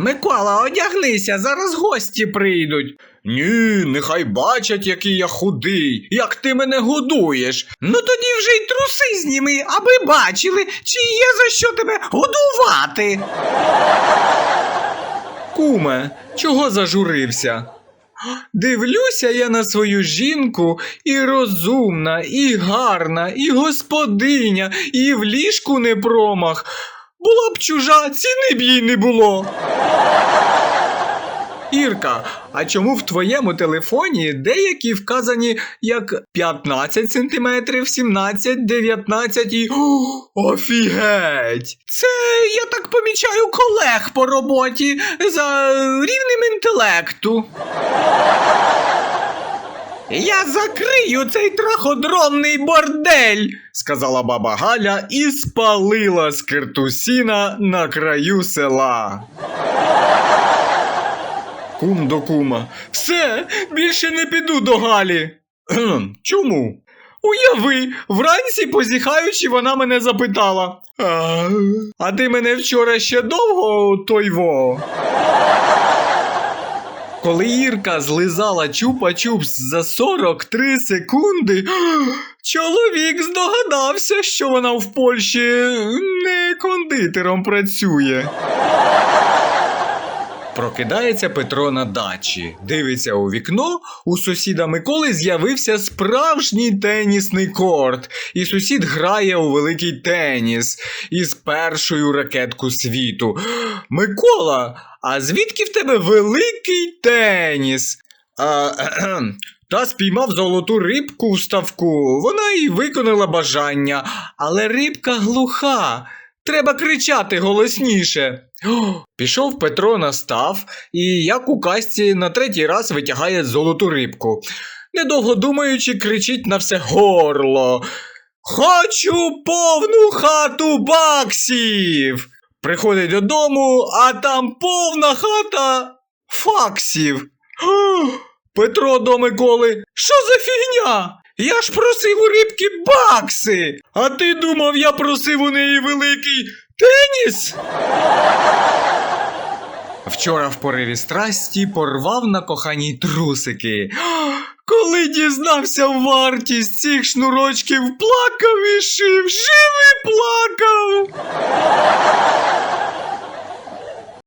Микола, одягнися, зараз гості прийдуть. Ні, нехай бачать, який я худий, як ти мене годуєш. Ну тоді вже й труси зніми, аби бачили, чи є за що тебе годувати. Куме, чого зажурився? Дивлюся я на свою жінку і розумна, і гарна, і господиня, і в ліжку не промах. Була б чужа, ціни б їй не було. Ірка, а чому в твоєму телефоні деякі вказані як 15 см, 17, 19 і. Офігеть! Це я так помічаю колег по роботі за рівнем інтелекту. Я закрию цей траходронний бордель, сказала баба Галя і спалила скиртусіна на краю села. Кум до кума. Все, більше не піду до Галі. Чому? Уяви, вранці позіхаючи, вона мене запитала. А, ти мене вчора ще довго той во? Коли Ірка злизала чупа-чупс за 43 секунди, чоловік здогадався, що вона в Польщі не кондитером працює. Прокидається Петро на дачі, дивиться у вікно. У сусіда Миколи з'явився справжній тенісний корт, і сусід грає у великий теніс із першою ракетку світу. Микола, а звідки в тебе великий теніс? А, та спіймав золоту рибку в ставку. Вона й виконала бажання, але рибка глуха. Треба кричати голосніше. Пішов Петро на став і, як у касті, на третій раз витягає золоту рибку. Недовго думаючи, кричить на все горло. Хочу повну хату баксів. Приходить додому, а там повна хата факсів. Петро до Миколи, що за фігня? Я ж просив у рибки бакси. А ти думав, я просив у неї великий теніс? Вчора в пориві страсті порвав на коханій трусики. Коли дізнався вартість цих шнурочків, плакав і шив, жив і плакав.